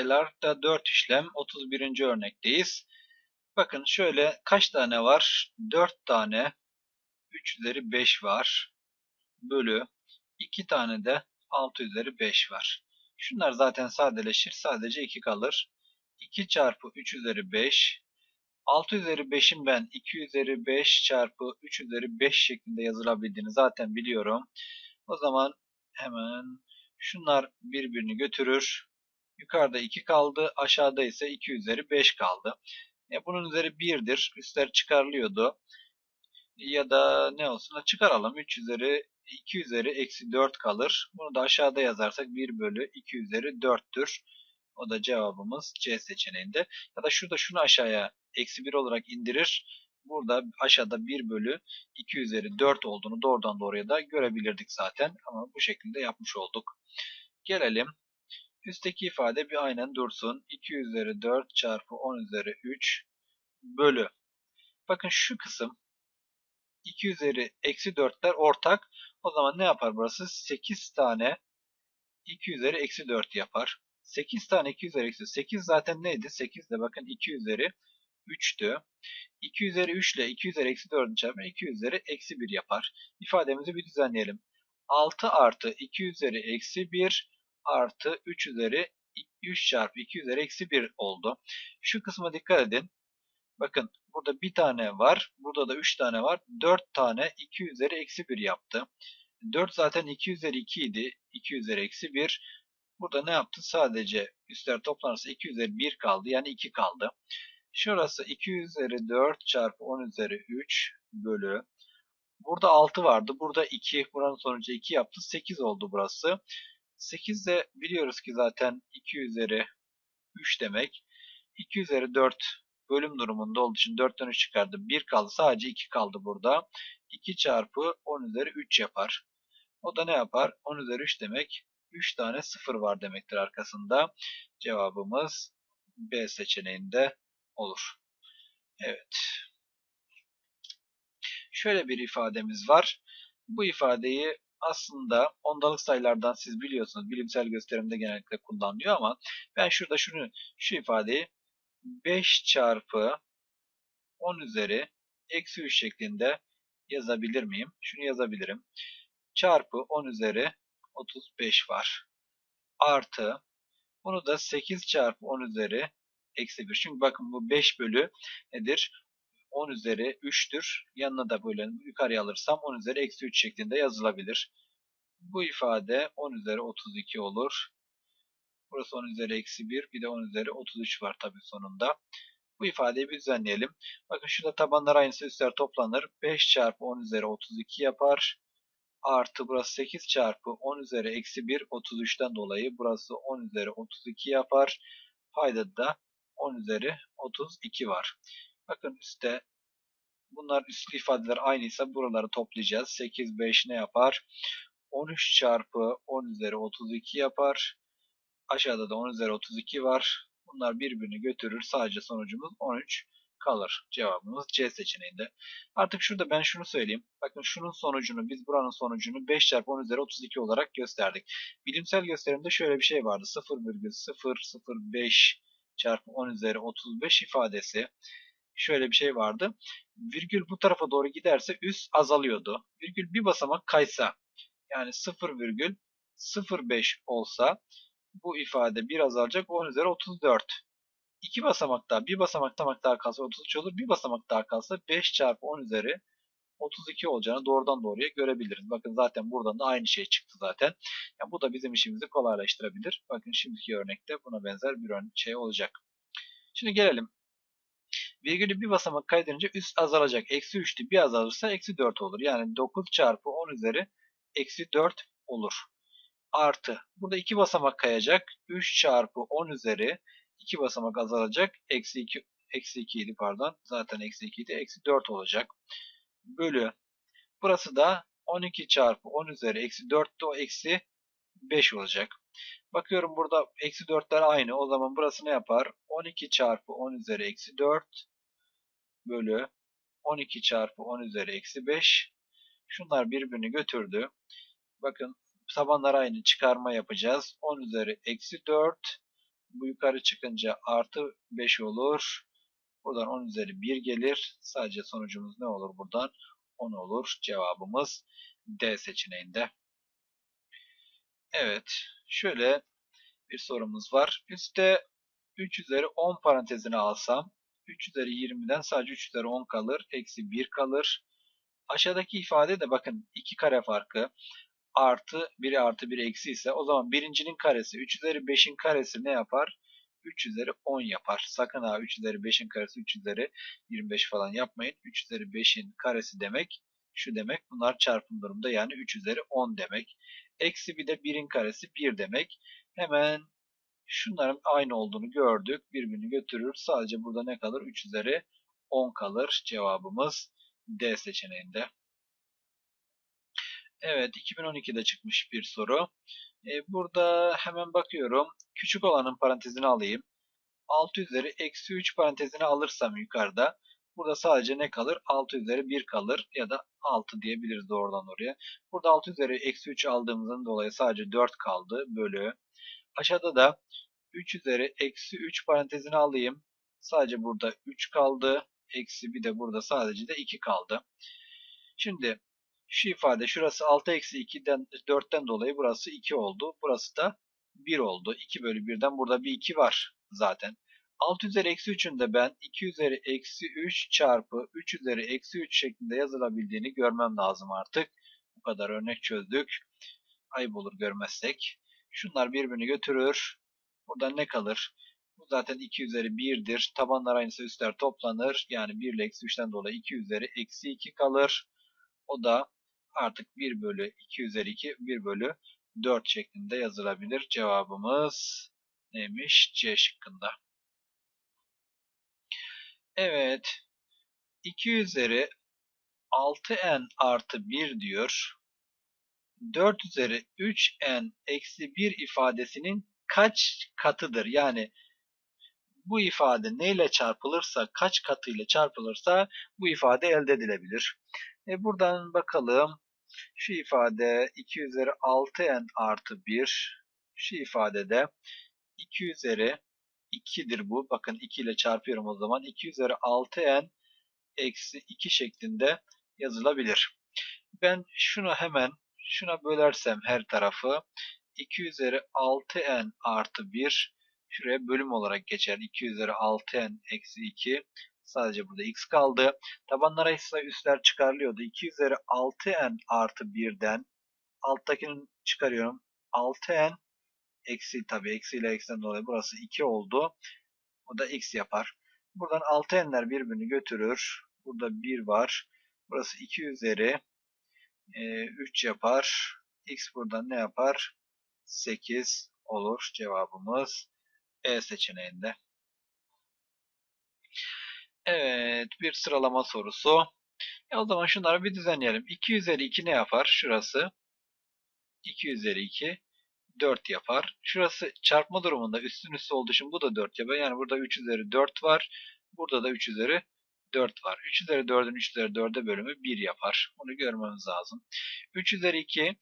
Sayılarda 4 işlem 31. örnekteyiz. Bakın şöyle kaç tane var? 4 tane 3 üzeri 5 var. Bölü 2 tane de 6 üzeri 5 var. Şunlar zaten sadeleşir. Sadece 2 kalır. 2 çarpı 3 üzeri 5. 6 üzeri 5'in ben 2 üzeri 5 çarpı 3 üzeri 5 şeklinde yazılabildiğini zaten biliyorum. O zaman hemen şunlar birbirini götürür. Yukarıda 2 kaldı. Aşağıda ise 2 üzeri 5 kaldı. E bunun üzeri 1'dir. Üstler çıkarılıyordu. Ya da ne olsun? Çıkaralım. 3 üzeri 2 üzeri eksi 4 kalır. Bunu da aşağıda yazarsak 1 bölü 2 üzeri 4'tür. O da cevabımız C seçeneğinde. Ya da şurada şunu aşağıya eksi 1 olarak indirir. Burada aşağıda 1 bölü 2 üzeri 4 olduğunu doğrudan doğruya da görebilirdik zaten. Ama bu şekilde yapmış olduk. Gelelim. Üstteki ifade bir aynen dursun. 2 üzeri 4 çarpı 10 üzeri 3 bölü. Bakın şu kısım 2 üzeri eksi 4'ler ortak. O zaman ne yapar burası? 8 tane 2 üzeri eksi 4 yapar. 8 tane 2 üzeri eksi 8 zaten neydi? 8 de bakın 2 üzeri 3'tü. 2 üzeri 3 ile 2 üzeri eksi 4'ün çarpımı 2 üzeri eksi 1 yapar. İfademizi bir düzenleyelim. 6 artı 2 üzeri eksi 1 artı 3 üzeri 3 çarpı 2 üzeri eksi 1 oldu. Şu kısma dikkat edin. Bakın burada bir tane var. Burada da 3 tane var. 4 tane 2 üzeri eksi 1 yaptı. 4 zaten 2 üzeri 2 idi. 2 üzeri eksi 1. Burada ne yaptı? Sadece üstler toplanırsa 2 üzeri 1 kaldı. Yani 2 kaldı. Şurası 2 üzeri 4 çarpı 10 üzeri 3 bölü. Burada 6 vardı. Burada 2. Buranın sonucu 2 yaptı. 8 oldu burası. 8 de biliyoruz ki zaten 2 üzeri 3 demek. 2 üzeri 4 bölüm durumunda olduğu için 4'ten 3 çıkardı. 1 kaldı. Sadece 2 kaldı burada. 2 çarpı 10 üzeri 3 yapar. O da ne yapar? 10 üzeri 3 demek. 3 tane 0 var demektir arkasında. Cevabımız B seçeneğinde olur. Evet. Şöyle bir ifademiz var. Bu ifadeyi aslında ondalık sayılardan siz biliyorsunuz. Bilimsel gösterimde genellikle kullanılıyor ama ben şurada şunu şu ifadeyi 5 çarpı 10 üzeri eksi 3 şeklinde yazabilir miyim? Şunu yazabilirim. Çarpı 10 üzeri 35 var. Artı bunu da 8 çarpı 10 üzeri eksi 1. Çünkü bakın bu 5 bölü nedir? 10 üzeri 3'tür. Yanına da böyle yukarıya alırsam 10 üzeri eksi 3 şeklinde yazılabilir. Bu ifade 10 üzeri 32 olur. Burası 10 üzeri eksi 1. Bir de 10 üzeri 33 var tabii sonunda. Bu ifadeyi bir düzenleyelim. Bakın şurada tabanlar aynısı üstler toplanır. 5 çarpı 10 üzeri 32 yapar. Artı burası 8 çarpı 10 üzeri eksi 1 33'ten dolayı burası 10 üzeri 32 yapar. Payda da 10 üzeri 32 var. Bakın üstte bunlar üstlü ifadeler aynıysa buraları toplayacağız. 8, 5 ne yapar? 13 çarpı 10 üzeri 32 yapar. Aşağıda da 10 üzeri 32 var. Bunlar birbirini götürür. Sadece sonucumuz 13 kalır. Cevabımız C seçeneğinde. Artık şurada ben şunu söyleyeyim. Bakın şunun sonucunu biz buranın sonucunu 5 çarpı 10 üzeri 32 olarak gösterdik. Bilimsel gösterimde şöyle bir şey vardı. 0,005 çarpı 10 üzeri 35 ifadesi. Şöyle bir şey vardı. Virgül bu tarafa doğru giderse üst azalıyordu. Virgül bir basamak kaysa yani 0,05 olsa bu ifade bir azalacak 10 üzeri 34. İki basamak daha, bir basamak daha kalsa 33 olur. Bir basamak daha kalsa 5 çarpı 10 üzeri 32 olacağını doğrudan doğruya görebiliriz. Bakın zaten buradan da aynı şey çıktı zaten. Yani bu da bizim işimizi kolaylaştırabilir. Bakın şimdiki örnekte buna benzer bir şey olacak. Şimdi gelelim. Virgülü bir basamak kaydırınca üst azalacak. Eksi 3'tü bir azalırsa eksi 4 olur. Yani 9 çarpı 10 üzeri eksi 4 olur. Artı. Burada iki basamak kayacak. 3 çarpı 10 üzeri 2 basamak azalacak. Eksi 2, eksi 2 idi pardon. Zaten eksi 2 idi. Eksi 4 olacak. Bölü. Burası da 12 çarpı 10 üzeri eksi 4'tü. O eksi 5 olacak. Bakıyorum burada eksi 4'ler aynı. O zaman burası ne yapar? 12 çarpı 10 üzeri eksi 4 bölü 12 çarpı 10 üzeri eksi 5. Şunlar birbirini götürdü. Bakın tabanlar aynı çıkarma yapacağız. 10 üzeri eksi 4. Bu yukarı çıkınca artı 5 olur. Buradan 10 üzeri 1 gelir. Sadece sonucumuz ne olur buradan? 10 olur. Cevabımız D seçeneğinde. Evet. Şöyle bir sorumuz var. Üste 3 üzeri 10 parantezini alsam 3 üzeri 20'den sadece 3 üzeri 10 kalır. Eksi 1 kalır. Aşağıdaki ifade de bakın 2 kare farkı artı 1 artı 1 eksi ise o zaman birincinin karesi 3 üzeri 5'in karesi ne yapar? 3 üzeri 10 yapar. Sakın ha 3 üzeri 5'in karesi 3 üzeri 25 falan yapmayın. 3 üzeri 5'in karesi demek şu demek. Bunlar çarpım durumda yani 3 üzeri 10 demek. Eksi bir de 1'in karesi 1 demek. Hemen şunların aynı olduğunu gördük. Birbirini götürür. Sadece burada ne kalır? 3 üzeri 10 kalır. Cevabımız D seçeneğinde. Evet 2012'de çıkmış bir soru. E, burada hemen bakıyorum. Küçük olanın parantezini alayım. 6 üzeri eksi 3 parantezini alırsam yukarıda. Burada sadece ne kalır? 6 üzeri 1 kalır ya da 6 diyebiliriz doğrudan oraya. Burada 6 üzeri eksi 3 aldığımızdan dolayı sadece 4 kaldı bölü. Aşağıda da 3 üzeri eksi 3 parantezini alayım. Sadece burada 3 kaldı. Eksi bir de burada sadece de 2 kaldı. Şimdi şu ifade şurası 6 eksi 2'den 4'ten dolayı burası 2 oldu. Burası da 1 oldu. 2 bölü 1'den burada bir 2 var zaten. 6 üzeri eksi 3'ün de ben 2 üzeri eksi 3 çarpı 3 üzeri eksi 3 şeklinde yazılabildiğini görmem lazım artık. Bu kadar örnek çözdük. Ayıp olur görmezsek. Şunlar birbirini götürür. Buradan ne kalır? Bu zaten 2 üzeri 1'dir. Tabanlar aynısı üstler toplanır. Yani 1 ile eksi 3'ten dolayı 2 üzeri eksi 2 kalır. O da artık 1 bölü 2 üzeri 2 1 bölü 4 şeklinde yazılabilir. Cevabımız neymiş? C şıkkında. Evet. 2 üzeri 6n artı 1 diyor. 4 üzeri 3n eksi 1 ifadesinin kaç katıdır? Yani bu ifade neyle çarpılırsa, kaç katıyla çarpılırsa bu ifade elde edilebilir. E buradan bakalım. Şu ifade 2 üzeri 6n artı 1. Şu ifadede 2 üzeri 2'dir bu. Bakın 2 ile çarpıyorum o zaman. 2 üzeri 6n eksi 2 şeklinde yazılabilir. Ben şunu hemen şuna bölersem her tarafı 2 üzeri 6n artı 1 şuraya bölüm olarak geçer. 2 üzeri 6n eksi 2 sadece burada x kaldı. Tabanlara ise üstler çıkarılıyordu. 2 üzeri 6n artı 1'den alttakini çıkarıyorum. 6n eksi tabi eksi ile eksiden dolayı burası 2 oldu. O da x yapar. Buradan 6n'ler birbirini götürür. Burada 1 var. Burası 2 üzeri e, 3 yapar. X buradan ne yapar? 8 olur cevabımız E seçeneğinde. Evet bir sıralama sorusu. E o zaman şunları bir düzenleyelim. 2 üzeri 2 ne yapar? Şurası 2 üzeri 2 4 yapar. Şurası çarpma durumunda üstün üstü olduğu için bu da 4 yapar. Yani burada 3 üzeri 4 var. Burada da 3 üzeri 4 var. 3 üzeri 4'ün 3 üzeri 4'e bölümü 1 yapar. Bunu görmemiz lazım. 3 üzeri 2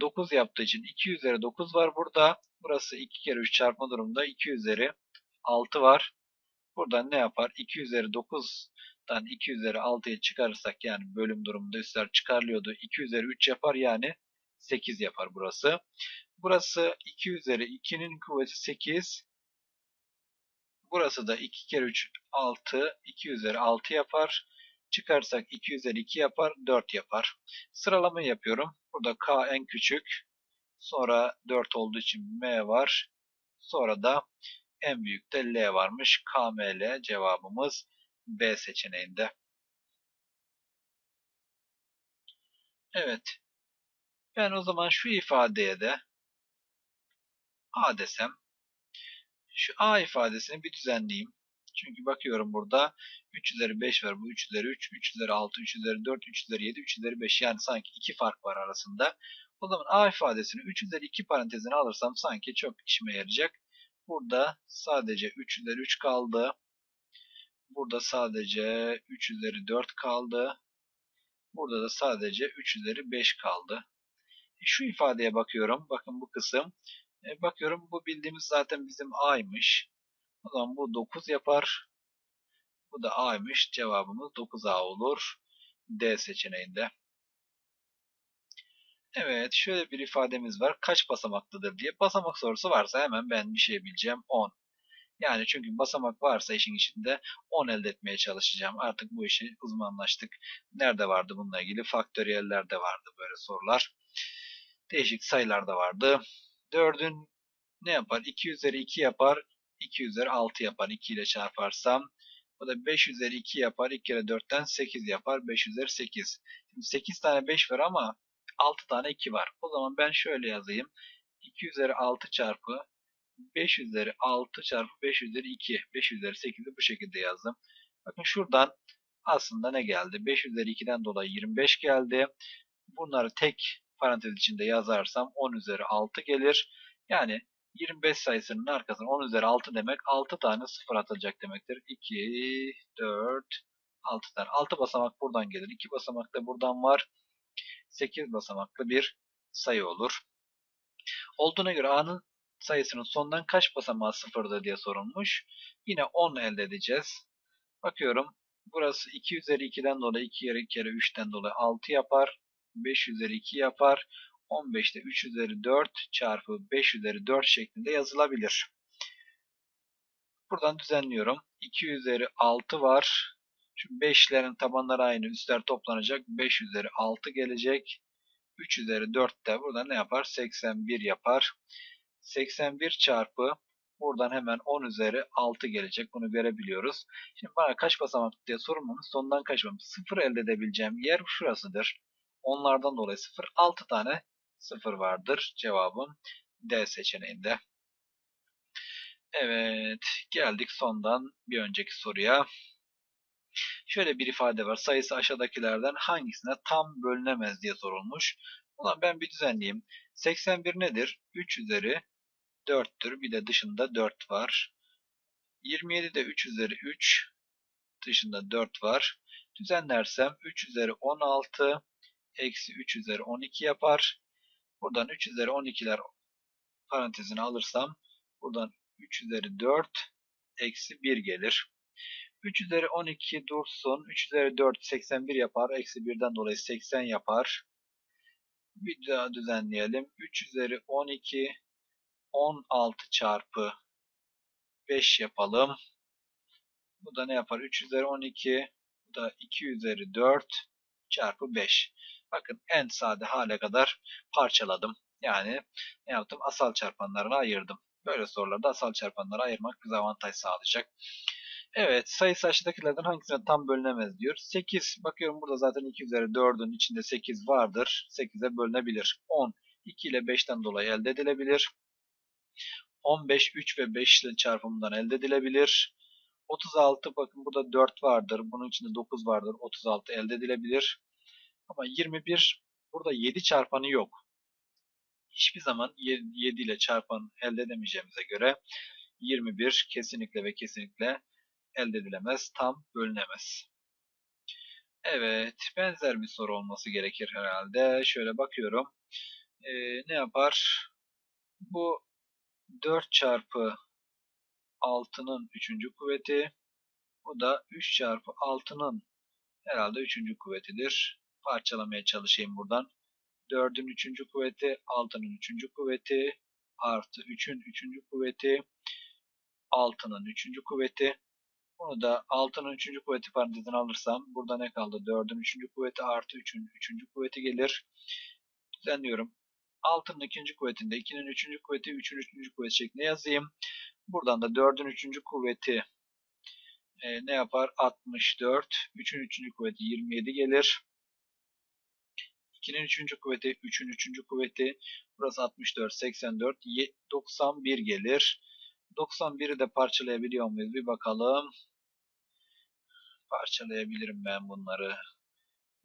9 yaptığı için 2 üzeri 9 var burada. Burası 2 kere 3 çarpma durumunda 2 üzeri 6 var. Buradan ne yapar? 2 üzeri 9'dan 2 üzeri 6'ya çıkarırsak yani bölüm durumunda üstler çıkarılıyordu. 2 üzeri 3 yapar yani 8 yapar burası. Burası 2 üzeri 2'nin kuvveti 8. Burası da 2 kere 3 6. 2 üzeri 6 yapar. Çıkarsak 2 üzeri 2 yapar. 4 yapar. Sıralama yapıyorum. Burada K en küçük. Sonra 4 olduğu için M var. Sonra da en büyük de L varmış. KML cevabımız B seçeneğinde. Evet. Ben o zaman şu ifadeye de A desem. Şu A ifadesini bir düzenleyeyim. Çünkü bakıyorum burada 3 üzeri 5 var. Bu 3 üzeri 3, 3 üzeri 6, 3 üzeri 4, 3 üzeri 7, 3 üzeri 5. Yani sanki 2 fark var arasında. O zaman A ifadesini 3 üzeri 2 parantezine alırsam sanki çok işime yarayacak. Burada sadece 3 üzeri 3 kaldı. Burada sadece 3 üzeri 4 kaldı. Burada da sadece 3 üzeri 5 kaldı. Şu ifadeye bakıyorum. Bakın bu kısım. E, bakıyorum bu bildiğimiz zaten bizim a'ymış. O zaman bu 9 yapar. Bu da a'ymış. Cevabımız 9a olur. D seçeneğinde. Evet, şöyle bir ifademiz var. Kaç basamaklıdır diye. Basamak sorusu varsa hemen ben bir şey bileceğim. 10. Yani çünkü basamak varsa işin içinde 10 elde etmeye çalışacağım. Artık bu işi uzmanlaştık. Nerede vardı bununla ilgili? Faktöriyellerde vardı böyle sorular. Değişik sayılar da vardı. 4'ün ne yapar? 2 üzeri 2 yapar. 2 üzeri 6 yapar. 2 ile çarparsam. Bu da 5 üzeri 2 yapar. 2 kere 4'ten 8 yapar. 5 üzeri 8. Şimdi 8 tane 5 var ama 6 tane 2 var. O zaman ben şöyle yazayım. 2 üzeri 6 çarpı 5 üzeri 6 çarpı 5 üzeri 2. 5 üzeri 8'i bu şekilde yazdım. Bakın şuradan aslında ne geldi? 5 üzeri 2'den dolayı 25 geldi. Bunları tek parantez içinde yazarsam 10 üzeri 6 gelir. Yani 25 sayısının arkasına 10 üzeri 6 demek 6 tane sıfır atılacak demektir. 2, 4, 6 tane. 6 basamak buradan gelir. 2 basamak da buradan var. 8 basamaklı bir sayı olur. Olduğuna göre A'nın sayısının sondan kaç basamağı sıfırdır diye sorulmuş. Yine 10 elde edeceğiz. Bakıyorum. Burası 2 üzeri 2'den dolayı 2 kere 2 kere 3'ten dolayı 6 yapar. 5 üzeri 2 yapar. 15'te 3 üzeri 4 çarpı 5 üzeri 4 şeklinde yazılabilir. Buradan düzenliyorum. 2 üzeri 6 var. Şu 5'lerin tabanları aynı. Üstler toplanacak. 5 üzeri 6 gelecek. 3 üzeri 4 de burada ne yapar? 81 yapar. 81 çarpı buradan hemen 10 üzeri 6 gelecek. Bunu görebiliyoruz. Şimdi bana kaç basamak diye sorulmamış. Sondan kaç basamak? 0 elde edebileceğim yer şurasıdır. Onlardan dolayı 0. 6 tane 0 vardır. Cevabım D seçeneğinde. Evet. Geldik sondan bir önceki soruya. Şöyle bir ifade var. Sayısı aşağıdakilerden hangisine tam bölünemez diye sorulmuş. Ulan ben bir düzenleyeyim. 81 nedir? 3 üzeri 4'tür. Bir de dışında 4 var. 27 de 3 üzeri 3. Dışında 4 var. Düzenlersem 3 üzeri 16 eksi 3 üzeri 12 yapar. Buradan 3 üzeri 12'ler parantezini alırsam buradan 3 üzeri 4 eksi 1 gelir. 3 üzeri 12 dursun. 3 üzeri 4 81 yapar. Eksi 1'den dolayı 80 yapar. Bir daha düzenleyelim. 3 üzeri 12 16 çarpı 5 yapalım. Bu da ne yapar? 3 üzeri 12 bu da 2 üzeri 4 çarpı 5. Bakın en sade hale kadar parçaladım. Yani ne yaptım? Asal çarpanlarına ayırdım. Böyle sorularda asal çarpanları ayırmak bize avantaj sağlayacak. Evet sayısı aşağıdakilerden hangisine tam bölünemez diyor. 8 bakıyorum burada zaten 2 üzeri 4'ün içinde 8 vardır. 8'e bölünebilir. 10 2 ile 5'ten dolayı elde edilebilir. 15 3 ve 5 ile çarpımından elde edilebilir. 36 bakın burada 4 vardır. Bunun içinde 9 vardır. 36 elde edilebilir. Ama 21 burada 7 çarpanı yok. Hiçbir zaman 7 ile çarpan elde edemeyeceğimize göre 21 kesinlikle ve kesinlikle elde edilemez, tam bölünemez. Evet, benzer bir soru olması gerekir herhalde. Şöyle bakıyorum. Ee, ne yapar? Bu 4 çarpı 6'nın 3. kuvveti. Bu da 3 çarpı 6'nın herhalde 3. kuvvetidir. Parçalamaya çalışayım buradan. 4'ün 3. kuvveti, 6'nın 3. kuvveti, artı 3'ün 3. kuvveti, 6'nın 3. kuvveti. Bunu da 6'nın 3. kuvveti parantezine alırsam burada ne kaldı? 4'ün 3. kuvveti artı 3'ün 3. kuvveti gelir. Düzenliyorum. 6'nın 2. kuvvetinde 2'nin 3. kuvveti 3'ün 3. kuvveti şeklinde yazayım. Buradan da 4'ün 3. kuvveti e, ne yapar? 64. 3'ün 3. kuvveti 27 gelir. 2'nin 3. kuvveti 3'ün 3. kuvveti burası 64, 84, 91 gelir. 91'i de parçalayabiliyor muyuz? Bir bakalım. Parçalayabilirim ben bunları.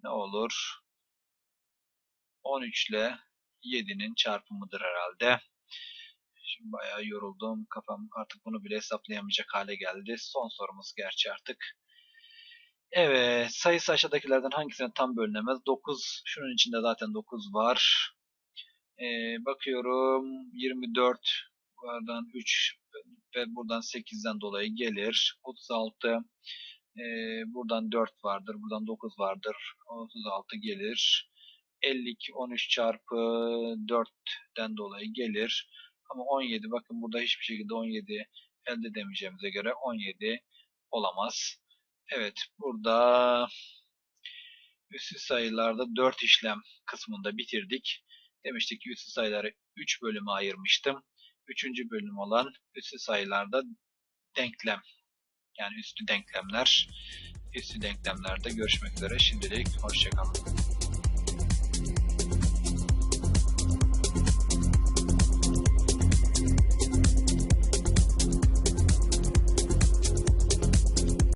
Ne olur? 13 ile 7'nin çarpımıdır herhalde. Şimdi bayağı yoruldum. Kafam artık bunu bile hesaplayamayacak hale geldi. Son sorumuz gerçi artık. Evet. Sayısı aşağıdakilerden hangisine tam bölünemez? 9. Şunun içinde zaten 9 var. Ee, bakıyorum 24 buradan 3 ve buradan 8'den dolayı gelir. 36 ee, buradan 4 vardır. Buradan 9 vardır. 36 gelir. 52 13 çarpı 4'ten dolayı gelir. Ama 17 bakın burada hiçbir şekilde 17 elde edemeyeceğimize göre 17 olamaz. Evet burada üssü sayılarda 4 işlem kısmında bitirdik. Demiştik ki üssü sayıları 3 bölüme ayırmıştım. Üçüncü bölüm olan üssü sayılarda denklem yani üstü denklemler üstü denklemlerde görüşmek üzere. Şimdilik hoşçakalın.